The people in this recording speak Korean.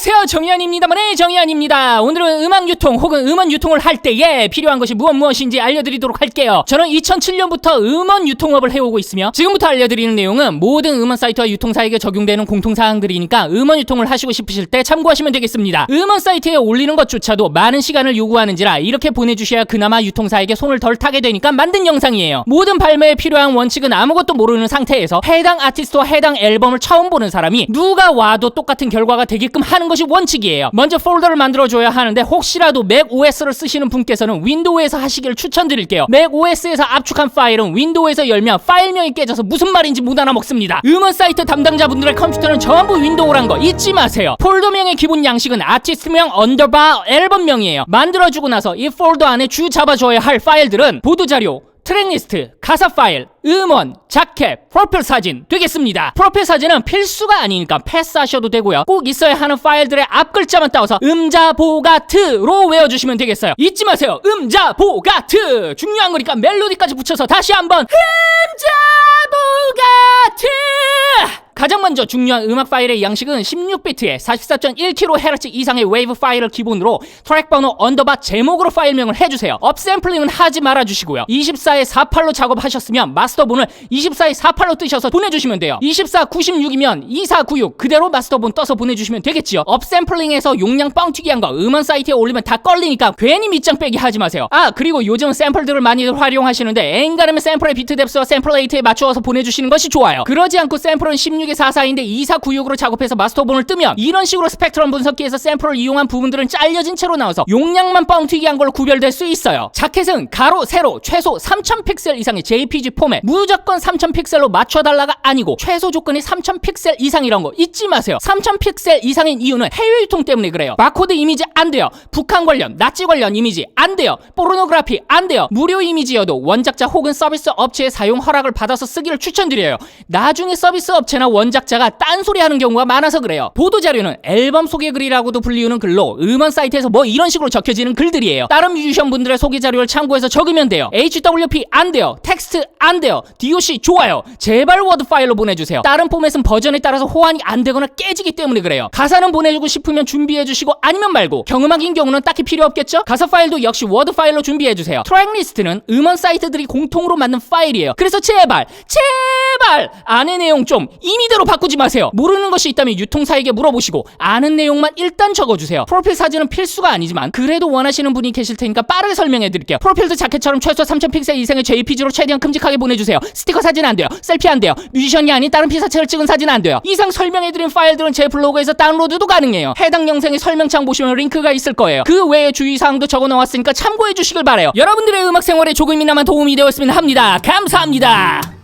안녕하세요. 정의안입니다만의 정의안입니다. 오늘은 음악 유통 혹은 음원 유통을 할 때에 필요한 것이 무엇 무엇인지 알려드리도록 할게요. 저는 2007년부터 음원 유통업을 해오고 있으며 지금부터 알려드리는 내용은 모든 음원 사이트와 유통사에게 적용되는 공통사항들이니까 음원 유통을 하시고 싶으실 때 참고하시면 되겠습니다. 음원 사이트에 올리는 것조차도 많은 시간을 요구하는지라 이렇게 보내주셔야 그나마 유통사에게 손을 덜 타게 되니까 만든 영상이에요. 모든 발매에 필요한 원칙은 아무것도 모르는 상태에서 해당 아티스트와 해당 앨범을 처음 보는 사람이 누가 와도 똑같은 결과가 되게끔 하는 것이 원칙이에요. 먼저 폴더를 만들어줘야 하는데 혹시라도 맥 OS를 쓰시는 분께서는 윈도우에서 하시길 추천드릴게요. 맥 OS에서 압축한 파일은 윈도우에서 열면 파일명이 깨져서 무슨 말인지 못 알아먹습니다. 음원 사이트 담당자분들의 컴퓨터는 전부 윈도우란 거 잊지 마세요. 폴더명의 기본 양식은 아티스트명 언더바 앨범명이에요. 만들어주고 나서 이 폴더 안에 주 잡아줘야 할 파일들은 보도자료, 트랙리스트, 가사 파일, 음원, 자켓, 프로필 사진 되겠습니다. 프로필 사진은 필수가 아니니까 패스하셔도 되고요. 꼭 있어야 하는 파일들의 앞 글자만 따와서 음자보가트로 외워주시면 되겠어요. 잊지 마세요. 음자보가트 중요한 거니까 멜로디까지 붙여서 다시 한번 음자보가트 가장 먼저 중요한 음악 파일의 양식은 16비트에 44.1kHz 이상의 웨이브 파일을 기본으로 트랙 번호 언더바 제목으로 파일명을 해주세요. 업샘플링은 하지 말아주시고요. 24에 48로 작업하셨으면 마스터본을 24에 48로 뜨셔서 보내주시면 돼요. 24 96이면 2496 그대로 마스터본 떠서 보내주시면 되겠지요. 업샘플링에서 용량 뻥튀기한 거 음원 사이트에 올리면 다 걸리니까 괜히 밑장 빼기 하지 마세요. 아 그리고 요즘 샘플들을 많이들 활용하시는데 앵가르면 샘플의 비트 뎁스와 샘플 레이트에 맞추어서 보내주시는 것이 좋아요. 그러지 않고 샘플은 16에 44 인데 2496으로 작업해서 마스터본을 뜨면 이런 식으로 스펙트럼 분석기에서 샘플을 이용한 부분들은 잘려진 채로 나와서 용량만 뻥튀기한 걸로 구별될 수 있어요. 자켓은 가로, 세로, 최소 3000 픽셀 이상의 JPG 포맷 무조건 3000 픽셀로 맞춰달라가 아니고 최소 조건이 3000 픽셀 이상이란 거 잊지 마세요. 3000 픽셀 이상인 이유는 해외 유통 때문에 그래요. 바코드 이미지 안 돼요. 북한 관련, 나치 관련 이미지 안 돼요. 포르노그래피 안 돼요. 무료 이미지여도 원작자 혹은 서비스 업체의 사용 허락을 받아서 쓰기를 추천드려요. 나중에 서비스 업체나 원작 자가 딴소리 하는 경우가 많아서 그래요. 보도 자료는 앨범 소개 글이라고도 불리우는 글로 음원 사이트에서 뭐 이런 식으로 적혀지는 글들이에요. 다른 뮤지션 분들의 소개 자료를 참고해서 적으면 돼요. HWP 안 돼요. 텍스트 안 돼요. DOC 좋아요. 제발 워드 파일로 보내주세요. 다른 포맷은 버전에 따라서 호환이 안 되거나 깨지기 때문에 그래요. 가사는 보내주고 싶으면 준비해주시고 아니면 말고 경음악인 경우는 딱히 필요 없겠죠? 가사 파일도 역시 워드 파일로 준비해주세요. 트랙 리스트는 음원 사이트들이 공통으로 만든 파일이에요. 그래서 제발 제발 안의 내용 좀 임의대로 바꾸지 마세요. 모르는 것이 있다면 유통사에게 물어보시고 아는 내용만 일단 적어주세요. 프로필 사진은 필수가 아니지만 그래도 원하시는 분이 계실 테니까 빠르게 설명해 드릴게요. 프로필도 자켓처럼 최소 3000픽셀 이상의 JPG로 최대한 큼직하게 보내주세요. 스티커 사진 안 돼요. 셀피 안 돼요. 뮤지션이 아닌 다른 피사체를 찍은 사진 안 돼요. 이상 설명해 드린 파일들은 제 블로그에서 다운로드도 가능해요. 해당 영상의 설명창 보시면 링크가 있을 거예요. 그 외에 주의사항도 적어 놓았으니까 참고해 주시길 바래요. 여러분들의 음악 생활에 조금이나마 도움이 되었으면 합니다. 감사합니다.